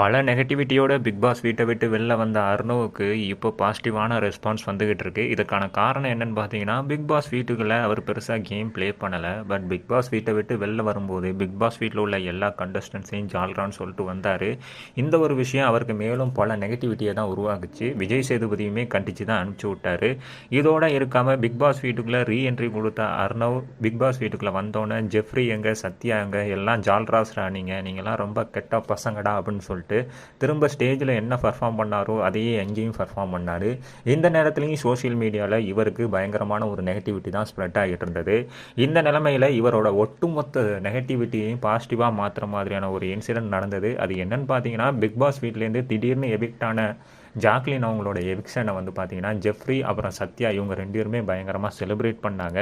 பல நெகட்டிவிட்டியோட big Boss வீட்டை விட்டு வெளில வந்த அர்ணவுக்கு இப்போ பாசிட்டிவான ரெஸ்பான்ஸ் வந்துகிட்டு இருக்கு. இதுக்கான காரணம் என்னன்னு பார்த்தீங்கன்னா பிக் பாஸ் வீட்டுக்குள்ள அவர் பெருசாக கேம் ப்ளே பண்ணலை. பட் பிக் பாஸ் வீட்டை விட்டு வெளில வரும்போது பிக் பாஸ் வீட்டில் உள்ள எல்லா கண்டஸ்டன்ஸையும் ஜால்ரான்னு சொல்லிட்டு வந்தார். இந்த ஒரு விஷயம் அவருக்கு மேலும் பல நெகட்டிவிட்டியை தான் உருவாக்குச்சு. விஜய் சேதுபதியுமே கண்டித்து தான் அனுப்பிச்சி விட்டார். இதோட இருக்காமல் பிக் பாஸ் வீட்டுக்குள்ளே ரீஎன்ட்ரி கொடுத்த அர்ணவ் பிக் பாஸ் வீட்டுக்குள்ளே வந்தோன்னே ஜெஃப்ரி எங்க சத்யா எங்க எல்லாம் ஜால்ராஸ் ராணிங்க நீங்களாம் ரொம்ப கெட்ட பசங்கடா அப்படின்னு சொல்லிட்டு திரும்ப ஸ்டேஜில் என்ன பர்ஃபார்ம் பண்ணாரோ அதையே எங்கேயும் பர்ஃபார்ம் பண்ணார். இந்த நேரத்துலையும் சோஷியல் மீடியாவில் இவருக்கு பயங்கரமான ஒரு நெகட்டிவிட்டி தான் ஸ்ப்ரெட் ஆகிட்டு இருந்தது. இந்த நிலமையில் இவரோட ஒட்டுமொத்த நெகட்டிவிட்டியையும் பாசிட்டிவாக மாற்றுற மாதிரியான ஒரு இன்சிடென்ட் நடந்தது. அது என்னன்னு பார்த்தீங்கன்னா பிக் பாஸ் வீட்லேருந்து திடீர்னு எவிக்ட் ஜாக்லின் அவங்களோட எவிக்ஷனை வந்து பார்த்தீங்கன்னா ஜெஃப்ரி அப்புறம் சத்யா இவங்க ரெண்டு பேருமே பயங்கரமாக செலிப்ரேட் பண்ணாங்க.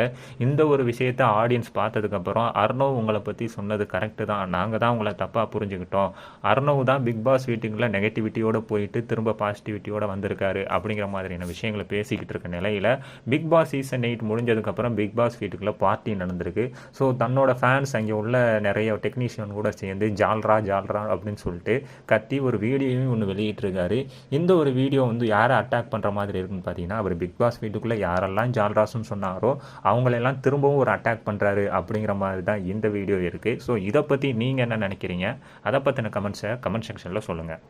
இந்த ஒரு விஷயத்தை ஆடியன்ஸ் பார்த்ததுக்கப்புறம் அர்ணவ் உங்களை பற்றி சொன்னது கரெக்டு தான். நாங்கள் தான் உங்களை தப்பாக புரிஞ்சுக்கிட்டோம். அர்ணவ் தான் பிக் பாஸ் வீட்டிங்கில் நெகட்டிவிட்டியோட போயிட்டு திரும்ப பாசிட்டிவிட்டியோட வந்திருக்காரு அப்படிங்கிற மாதிரியான விஷயங்களை பேசிக்கிட்டு இருக்க நிலையில் பிக் பாஸ் சீசன் எயிட் முடிஞ்சதுக்கப்புறம் பிக் பாஸ் வீட்டுக்குள்ள பார்ட்டி நடந்திருக்கு. ஸோ தன்னோட ஃபேன்ஸ் அங்கே உள்ள நிறைய டெக்னீஷியன் கூட சேர்ந்து ஜால்ரா ஜால்ரா அப்படின்னு சொல்லிட்டு கத்தி ஒரு வீடியோவையும் ஒன்று வெளியிட்டிருக்காரு. இந்த ஒரு வீடியோ வந்து யாரை அட்டாக் பண்ணுற மாதிரி இருக்குன்னு பார்த்தீங்கன்னா அவர் பிக் பாஸ் வீட்டுக்குள்ளே யாரெல்லாம் ஜால்ராஸ்னு சொன்னாரோ அவங்களெல்லாம் திரும்பவும் ஒரு அட்டாக் பண்ணுறாரு அப்படிங்கிற மாதிரி தான் இந்த வீடியோ இருக்குது ஸோ இதை பற்றி நீங்கள் என்ன நினைக்கிறீங்க? அதை பற்றின கமெண்ட்ஸை கமெண்ட் செக்ஷனில் சொல்லுங்கள்